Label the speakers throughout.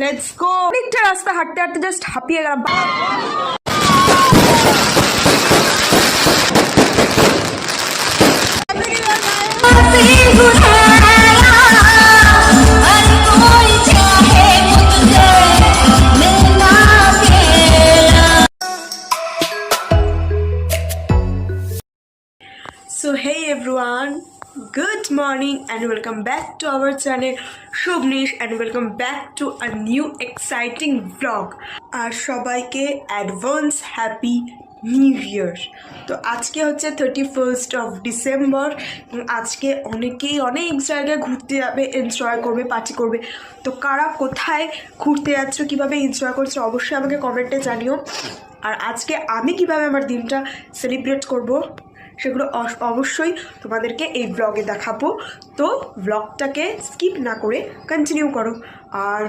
Speaker 1: Let's go অনেকটা রাস্তা হাঁটতে হাঁটতে জাস্ট হাঁপিয়ে গেলাম। Good morning and welcome back to our channel Shubnish and welcome back to a new exciting আর সবাইকে অ্যাডভান্স হ্যাপি নিউ ইয়ার তো আজকে হচ্ছে থার্টি ফার্স্ট অফ ডিসেম্বর আজকে অনেকেই অনেক জায়গায় ঘুরতে যাবে এনজয় করবে পার্টি করবে। তো কারা কোথায় ঘুরতে যাচ্ছ, কীভাবে এনজয় করছ, অবশ্যই আমাকে কমেন্টে জানিও। আর আজকে আমি কীভাবে আমার দিনটা সেলিব্রেট করব? সেগুলো অবশ্যই তোমাদেরকে এই ব্লগে দেখাবো। তো ব্লগটাকে স্কিপ না করে কন্টিনিউ করো। আর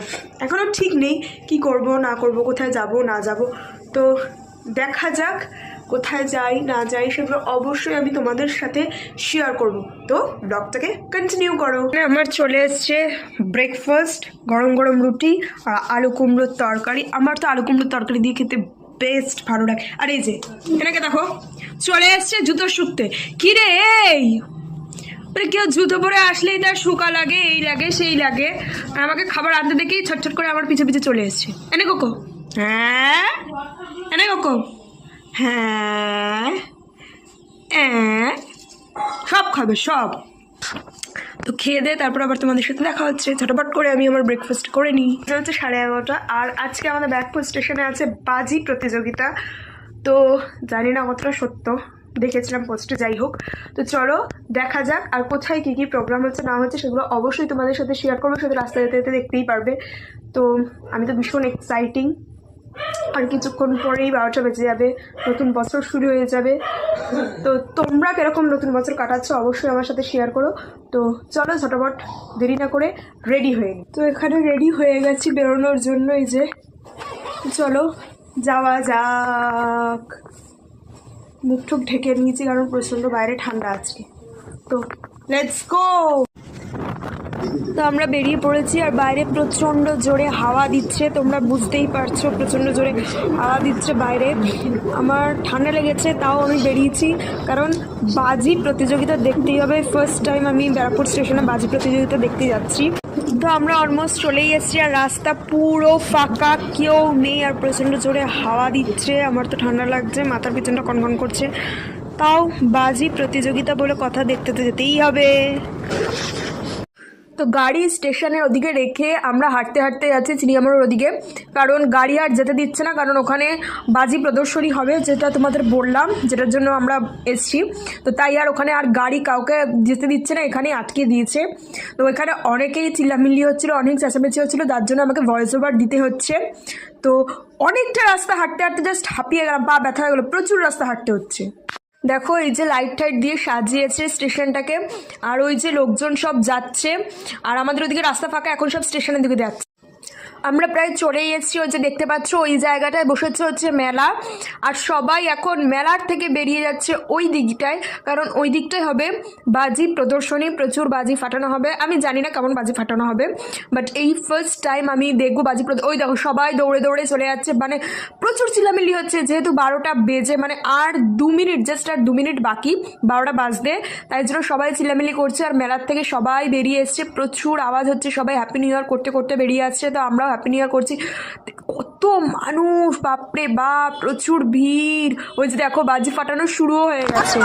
Speaker 1: এখনও ঠিক নেই কি করব, না করব, কোথায় যাব, না যাব। তো দেখা যাক কোথায় যাই, না যাই, সেগুলো অবশ্যই আমি তোমাদের সাথে শেয়ার করব। তো ব্লগটাকে কন্টিনিউ করো। আমার চলে এসছে ব্রেকফাস্ট গরম গরম রুটি আর আলু কুমড়োর তরকারি। আমার তো আলু কুমড়োর তরকারি দিয়ে খেতে বেস্ট ভালো লাগে আর এই যে, এনাকে দেখো, চলে এসছে জুতো শুকতে কি রে এই? মানে কেউ জুতো পরে আসলেই তার শুকা লাগে, এই লাগে, সেই লাগে। আমাকে খাবার আনতে দেখেই ছটছট করে আমার পিছে পিছে চলে এসছে। এনে কোকো। হ্যাঁ? এনে কোকো। হ্যাঁ? হ্যাঁ? সব খাবে, সব। তো খেয়ে দে তারপর আবার তোমাদের সাথে দেখা হচ্ছে। ঝটপট করে আমি আমার ব্রেকফাস্ট করে নিই। এটা হচ্ছে সাড়ে এগারোটা। আর আজকে আমাদের ব্যাকপুর স্টেশনে আছে বাজি প্রতিযোগিতা। তো জানি না কতটা সত্য। দেখেছিলাম পোস্টে যাই হোক। তো চলো, দেখা যাক আর কোথায় কী কী প্রোগ্রাম হচ্ছে, না হচ্ছে, সেগুলো অবশ্যই তোমাদের সাথে শেয়ার করব। সাথে রাস্তায় যেতে যেতে দেখতেই পারবে। তো আমি তো ভীষণ এক্সাইটিং আর কিছুক্ষণ পরেই বারোটা বেজে যাবে, নতুন বছর শুরু হয়ে যাবে। তো তোমরা কীরকম নতুন বছর কাটাচ্ছ অবশ্যই আমার সাথে শেয়ার করো। তো চলো ঝটপট, দেরি না করে রেডি হয়ে তো এখানে রেডি হয়ে গেছি বেরোনোর জন্য, এই যে। চলো, যাওয়া যাক। মুখ ঢেকে নিয়েছি কারণ প্রচণ্ড বাইরে ঠান্ডা আছে তো লেটস গো তো আমরা বেরিয়ে পড়েছি আর বাইরে প্রচণ্ড জোরে হাওয়া দিচ্ছে। তোমরা বুঝতেই পারছ, প্রচণ্ড জোরে হাওয়া দিচ্ছে বাইরে। আমার ঠান্ডা লেগেছে, তাও আমি বেরিয়েছি। কারণ বাজি প্রতিযোগিতা দেখতেই হবে। ফার্স্ট টাইম আমি ব্যারাকপুর স্টেশনে বাজি প্রতিযোগিতা দেখতে যাচ্ছি। তো আমরা অলমোস্ট চলেই এসেছি আর রাস্তা পুরো ফাঁকা। কেউ নেই আর প্রচণ্ড জোরে হাওয়া দিচ্ছে। আমার তো ঠান্ডা লাগছে, মাথার পিছনটা কনকন করছে। তাও বাজি প্রতিযোগিতা বলে কথা দেখতে তো যেতেই হবে। তো গাড়ি স্টেশনের ওদিকে রেখে আমরা হাঁটতে হাঁটতে যাচ্ছি চিড়িয়ামোড়ের ওদিকে। কারণ গাড়ি আর যেতে দিচ্ছে না, কারণ ওখানে বাজি প্রদর্শনী হবে, যেটা তোমাদের বললাম, যেটার জন্য আমরা এসছি। তো তাই আর ওখানে আর গাড়ি কাউকে যেতে দিচ্ছে না এখানে আটকে দিয়েছে। তো এখানে অনেকেই চিল্লামিল্লি হচ্ছিল, অনেক চেঁচামেচি হচ্ছিল তার জন্য আমাকে ভয়েস ওভার দিতে হচ্ছে। তো অনেকটা রাস্তা হাঁটতে হাঁটতে জাস্ট হাঁপিয়ে গেলাম, পা ব্যথা হয়ে গেলো, প্রচুর রাস্তা হাঁটতে হচ্ছে। দেখো, এই যে লাইট টাইট দিয়ে সাজিয়েছে স্টেশনটাকে, আর ওই যে লোকজন সব যাচ্ছে, আর আমাদের ওদিকে রাস্তা ফাঁকা, এখন সব স্টেশনের দিকে যাচ্ছে। আমরা প্রায় চলেই এসেছি ওই যে দেখতে পাচ্ছ ওই জায়গাটায়। বসেছে হচ্ছে মেলা। আর সবাই এখন মেলার থেকে বেরিয়ে যাচ্ছে ওই দিকটায়। কারণ ওই দিকটায় হবে বাজি প্রদর্শনী। প্রচুর বাজি ফাটানো হবে। আমি জানি না কেমন বাজি ফাটানো হবে। বাট এই ফার্স্ট টাইম আমি দেখব বাজি ওই দেখো, সবাই দৌড়ে দৌড়ে চলে যাচ্ছে। মানে প্রচুর চিলামিলি হচ্ছে, যেহেতু বারোটা বেজে মানে আর দু মিনিট জাস্ট আর দু মিনিট বাকি, বারোটা বাজতে তাই জন্য সবাই চিলামিলি করছে। আর মেলার থেকে সবাই বেরিয়ে এসছে। প্রচুর আওয়াজ হচ্ছে। সবাই হ্যাপি নিউ ইয়ার করতে করতে বেরিয়ে আসছে। তো আমরাও হ্যাপি নিউ ইয়ার করছি। কত মানুষ, বাপরে বাপ, প্রচুর ভিড়। ওই যে দেখো বাজি ফাটানো শুরুও হয়ে গেছে।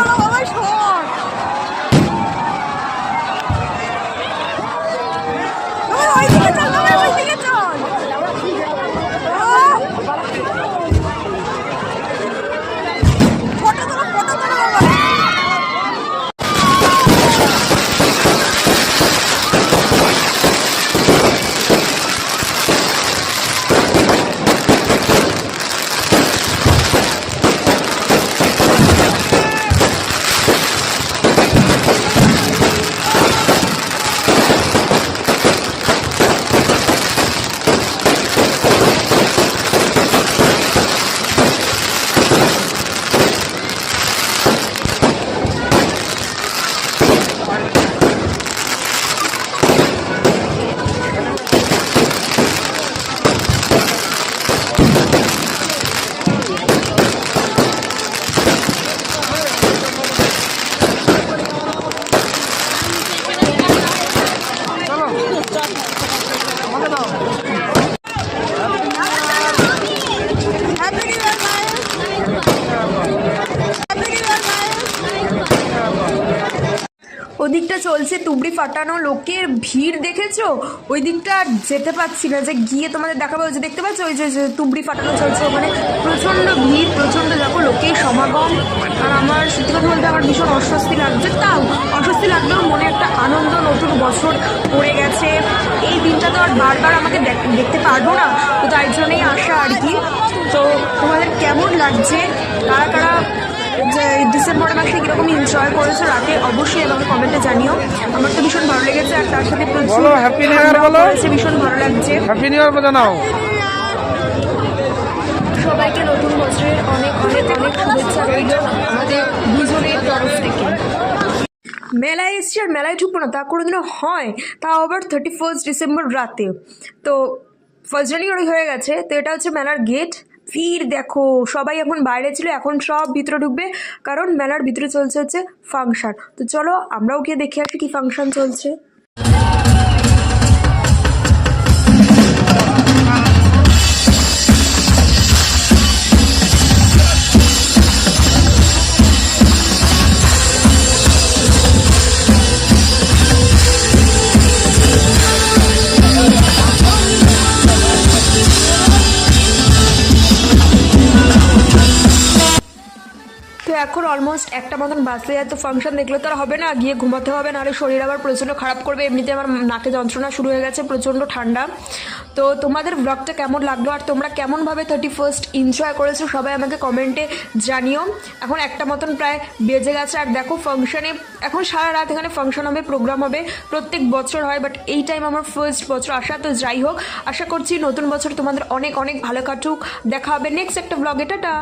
Speaker 1: চলছে, তুবড়ি ফাটানো, লোকের ভিড় দেখেছ? ওই দিকটা আর যেতে পারছি না, যে গিয়ে তোমাদের দেখাবো। যে দেখতে পাচ্ছ? ওই যে তুবড়ি ফাটানো চলছে, ওখানে প্রচণ্ড ভিড়, প্রচণ্ড দেখো লোকের সমাগম। আর আমার সত্যি কথা বলতে আমার ভীষণ অস্বস্তি লাগছে। তাও অস্বস্তি লাগলেও মনে একটা আনন্দ, নতুন বছর পড়ে গেছে। এই দিনটা তো আর বারবার আমাকে দেখ- দেখতে পারব না। তো তাই জন্যই আসা আর কি। তো তোমাদের কেমন লাগছে? কারা কারা ডিসেম্বর মাসে কীরকম এনজয় করেছ রাতে অবশ্যই আমাকে কমেন্টে জানিও। আমার তো ভীষণ ভালো লেগেছে আর তার সাথে
Speaker 2: বলো, New Year
Speaker 1: ঠান্ডাও
Speaker 2: বলো।
Speaker 1: ভীষণ ভালো লাগছে।
Speaker 2: হ্যাপি নিউ ইয়ার জানাও।
Speaker 1: সবাইকে নতুন বছরের অনেক অনেক অনেক শুভেচ্ছা রইল আমাদের দুজনের তরফ থেকে। মেলায় এসছি আর মেলায় ঢুকবো না তা কোনোদিনও হয়। তা আবার থার্টি ফার্স্ট ডিসেম্বর রাতে। তো ফার্স্ট জানুয়ারি হয়ে গেছে তো এটা হচ্ছে মেলার গেট ভিড় দেখো। সবাই এখন বাইরে ছিল, এখন সব ভিতরে ঢুকবে, কারণ মেলার ভিতরে চলছে হচ্ছে ফাংশন তো চলো আমরাও গিয়ে দেখে আসি কি ফাংশন চলছে। এখন অলমোস্ট একটা মতন বাজতে যায়, তো ফাংশন দেখলে তো আর হবে না, গিয়ে ঘুমাতে হবে, নাহলে শরীর আবার প্রচণ্ড খারাপ করবে, এমনিতে আমার নাকে যন্ত্রণা শুরু হয়ে গেছে, প্রচণ্ড ঠান্ডা। তো তোমাদের ব্লগটা কেমন লাগল আর তোমরা কেমনভাবে থার্টি ফার্স্ট এনজয় করেছ, সবাই আমাকে কমেন্টে জানিও। এখন একটা মতন প্রায় বেজে গেছে, আর দেখো ফাংশনে এখন সারা রাত এখানে ফাংশন হবে প্রোগ্রাম হবে, প্রত্যেক বছর হয় বাট এই টাইম আমার ফার্স্ট বছর আসা, তো যাই হোক, আশা করছি নতুন বছর তোমাদের অনেক অনেক ভালো কাটুক। দেখা হবে নেক্সট একটা ব্লগে টাটা!